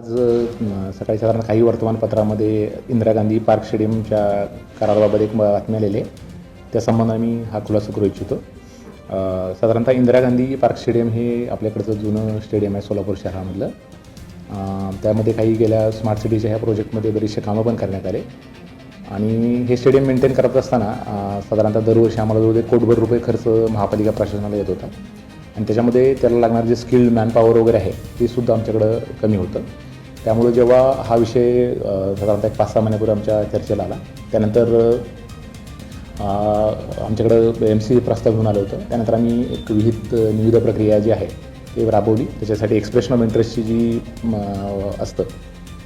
आज सकाळी साधारण काही वर्तमानपत्रामध्ये इंदिरा गांधी पार्क स्टेडियमच्या कराराबाबत एक बातमी आलेली आहे. त्या संबंधाने मी हा खुलासा करू इच्छितो. साधारणतः इंदिरा गांधी पार्क स्टेडियम हे आपल्याकडचं जुनं स्टेडियम आहे सोलापूर शहरामधलं. त्यामध्ये काही गेल्या स्मार्ट सिटीच्या ह्या प्रोजेक्टमध्ये बरीचसे कामं पण करण्यात आले. आणि हे स्टेडियम मेंटेन करत असताना साधारणतः दरवर्षी आम्हाला जवळ एक कोटभर रुपये खर्च महापालिका प्रशासनाला येत होता. आणि त्याच्यामध्ये त्याला लागणारं जे स्किल्ड मॅनपॉवर वगैरे आहे ते सुद्धा आमच्याकडं कमी होतं. त्यामुळे जेव्हा हा विषय साधारणतः एक पाच सहा महिन्यापूर्वी आमच्या चर्चेला आला त्यानंतर आमच्याकडं एम सी प्रस्ताव घेऊन आलं होतं. त्यानंतर आम्ही एक विहित निविदा प्रक्रिया जी आहे ती राबवली. त्याच्यासाठी एक्सप्रेशन ऑफ इंटरेस्टची जी म, असतं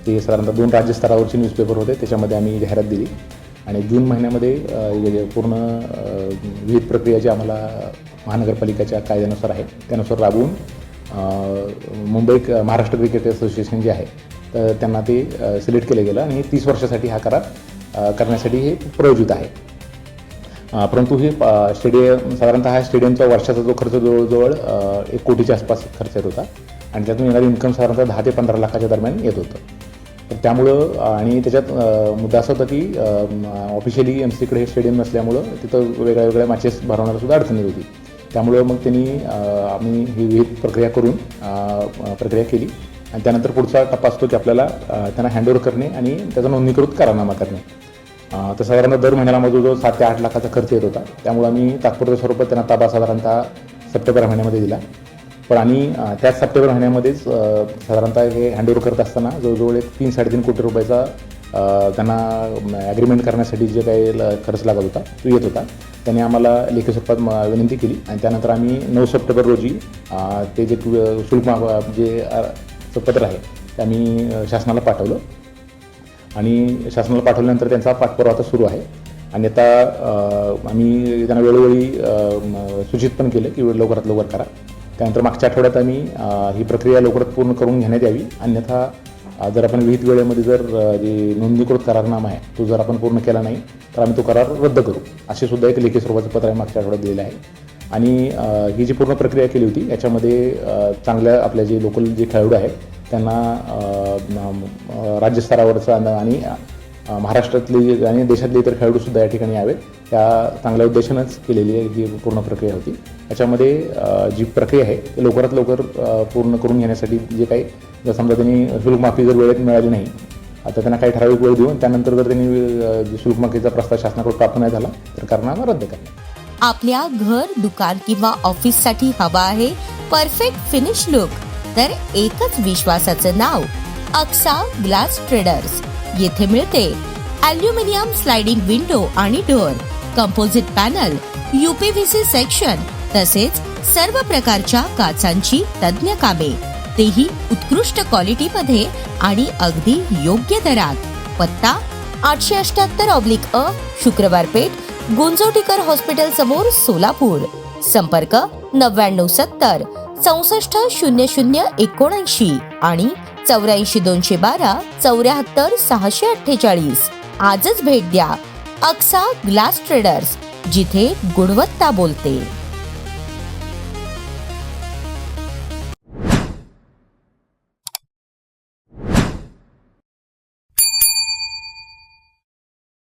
ते साधारणतः दोन राज्यस्तरावरचे न्यूजपेपर होते. त्याच्यामध्ये आम्ही जाहिरात दिली आणि जून महिन्यामध्ये पूर्ण विहित प्रक्रिया जी आम्हाला महानगरपालिकेच्या कायद्यानुसार आहे त्यानुसार राबवून मुंबई महाराष्ट्र क्रिकेट असोसिएशन जे आहे तर त्यांना ते सिलेक्ट केलं गेलं आणि तीस वर्षासाठी हा करार करण्यासाठी हे प्रयोजित आहे. परंतु हे स्टेडियम साधारणतः हा स्टेडियमचा वर्षाचा जो खर्च जवळजवळ एक कोटीच्या आसपास खर्च येत होता आणि त्यातून येणारी इन्कम साधारणतः दहा ते पंधरा लाखाच्या दरम्यान येत होतं. तर त्यामुळं आणि त्याच्यात मुद्दा असा होता की ऑफिशियली एम सीकडे हे स्टेडियम नसल्यामुळं तिथं वेगळ्या वेगळ्या मॅचेस भरवण्याला सुद्धा अडचण होती. त्यामुळं मग त्यांनी आम्ही ही विहित प्रक्रिया करून प्रक्रिया केली. आणि त्यानंतर पुढचा टप्पा असतो की आपल्याला त्यांना हँडओव्हर करणे आणि त्याचा नोंदणीकृत करारनामा करणे. तर साधारणतः दर महिन्याला माझा जवळ सात ते आठ लाखाचा खर्च येत होता. त्यामुळे आम्ही तात्पुरत्या स्वरूपात त्यांना ताबा साधारणतः सप्टेंबर महिन्यामध्ये दिला. पण आणि त्याच सप्टेंबर महिन्यामध्येच साधारणतः हे हँडओव्हर करत असताना जवळजवळ एक तीन साडेतीन कोटी रुपयाचा त्यांना ॲग्रीमेंट करण्यासाठी जे काही ल- खर्च लागत होता तो येत होता. त्यांनी आम्हाला लेखी स्वरूपात म- विनंती केली. आणि त्यानंतर आम्ही नऊ सप्टेंबर रोजी ते जे शुल्क मा जे पत्र आहे ते आम्ही शासनाला पाठवलं. आणि शासनाला पाठवल्यानंतर त्यांचा पाठपुरावा आता सुरू आहे. आणि आता आम्ही त्यांना वेळोवेळी सूचित पण केलं की लवकरात लवकर करा. त्यानंतर मागच्या आठवड्यात आम्ही ही प्रक्रिया लवकरात पूर्ण करून घेण्यात यावी. अन्यथा जर आपण विहित वेळेमध्ये जर जे नोंदणीकृत करारनामा आहे तो जर आपण पूर्ण केला नाही तर आम्ही तो करार रद्द करू. असे सुद्धा एक लेखी स्वरूपाचं पत्र आहे मागच्या आठवड्यात दिलेलं आहे. आणि ही जी पूर्ण प्रक्रिया केली होती याच्यामध्ये चांगल्या आपल्या जे लोकल जे खेळाडू आहेत त्यांना अ, राज्यस्तरावरचा आणि- महाराष्ट्रातले आणि देशातले इतर खेळाडूसुद्धा या ठिकाणी यावेत. त्या चांगल्या उद्देशानंच केलेली आहे जी पूर्ण प्रक्रिया होती. याच्यामध्ये जी प्रक्रिया आहे ती लवकरात लवकर पूर्ण करून घेण्यासाठी जे काही जर समजा त्यांनी शुल्कमाफी जर वेळेत मिळाली नाही आता त्यांना काही ठराविक वेळ देऊन त्यानंतर जर त्यांनी शुल्कमाफीचा प्रस्ताव शासनाकडून प्राप्त नाही झाला तर कारणामा रद्द करणे आपल्या घर दुकान किंवा ऑफिससाठी हवा आहे परफेक्ट फिनिश लुक. तर एकच विश्वासाचं नाव अक्सा ग्लास ट्रेडर्स. येथे मिळते. अल्युमिनियम स्लाइडिंग विंडो आणि door composite panel UPVC section तसेच सर्व प्रकारच्या काचांची तज्ज्ञ कामे. तेही उत्कृष्ट क्वालिटीमध्ये आणि अगदी योग्य दरात. पत्ता आठशे अठ्याहत्तर ऑब्लिक अ शुक्रवार पेठ गुंजोटीकर हॉस्पिटल समोर सोलापूर. संपर्क नव्याण्णव सत्तर चौसष्ट शून्य शून्य एकोणऐंशी आणि चौऱ्याऐंशी दोनशे बारा चौऱ्याहत्तर सहाशे अठ्ठेचाळीस. आजच भेट द्या अक्सा ग्लास ट्रेडर्स जिथे गुणवत्ता बोलते.